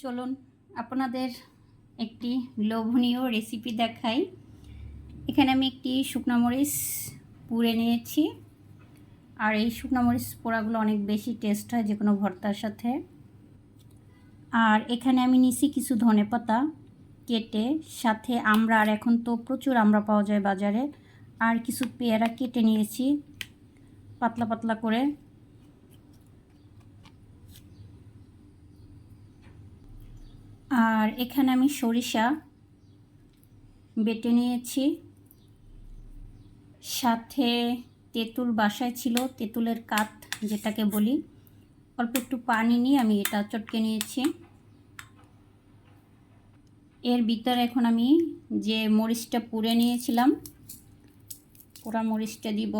চলুন আপনাদের একটি লোভনীয় রেসিপি দেখাই। এখানে আমি একটি শুকনো মরিচ পুড়ে নিয়েছি। আর এই শুকনো মরিচ পোড়াগুলো অনেক বেশি টেস্ট হয় যে কোনো ভর্তার সাথে। আর এখানে আমি নিছি কিছু ধনে পাতা কেটে, সাথে আমরা আর এখন তো প্রচুর আমরা পাওয়া যায় বাজারে। আর কিছু পেয়ারা কেটে নিয়েছি, পাতলা পাতলা করে। আর এখানে আমি সরিষা বেটে নিয়েছি। সাথে তেঁতুল বাসায় ছিল, তেঁতুলের কাত যেটাকে বলি। অল্প একটু পানি নিয়ে আমি এটা চটকে নিয়েছি। এর ভিতরে এখন আমি যে মরিচটা পুড়ে নিয়েছিলাম, পোড়া মরিচটা দিব।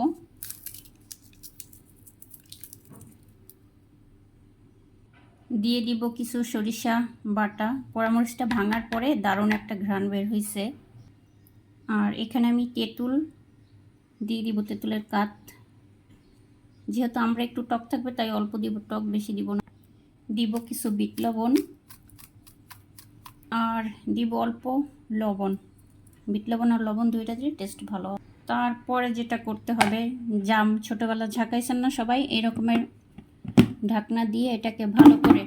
দিয়ে দিব কিছু সরিষা বাটা। পোড়ামরিচটা ভাঙার পরে দারুণ একটা ঘ্রাণ বের হয়েছে আর এখানে আমি তেঁতুল দিয়ে দিব, তেঁতুলের কাত। যেহেতু আমরা একটু টক থাকবে, তাই অল্প দিব, টক বেশি দিব না। দিব কিছু বিট লবণ। আর দিব অল্প লবণ। বিট লবণ আর লবণ দুইটা দিয়ে টেস্ট ভালো। তারপরে যেটা করতে হবে, জাম, ছোটোবেলা ঝাঁকাইছেন না সবাই, এই রকমের ঢাকনা দিয়ে এটাকে ভালো করে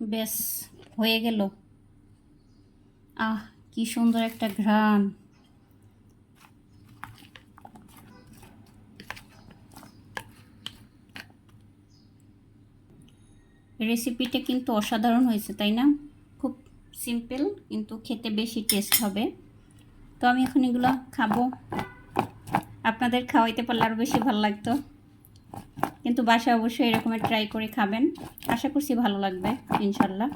বেশ, হয়ে গেল। আহ, কি সুন্দর একটা ঘ্রাণ। রেসিপিটা কিন্তু অসাধারণ হয়েছে, তাই না? খুব সিম্পল, কিন্তু খেতে বেশি টেস্ট হবে। তো আমি এখন এগুলো খাব। আপনাদের খাওয়াইতে পারলে আরও বেশি ভালো লাগতো। কিন্তু বাসায় অবশ্যই এরকমের ট্রাই করে খাবেন। আশা করছি ভালো লাগবে, ইনশাল্লাহ।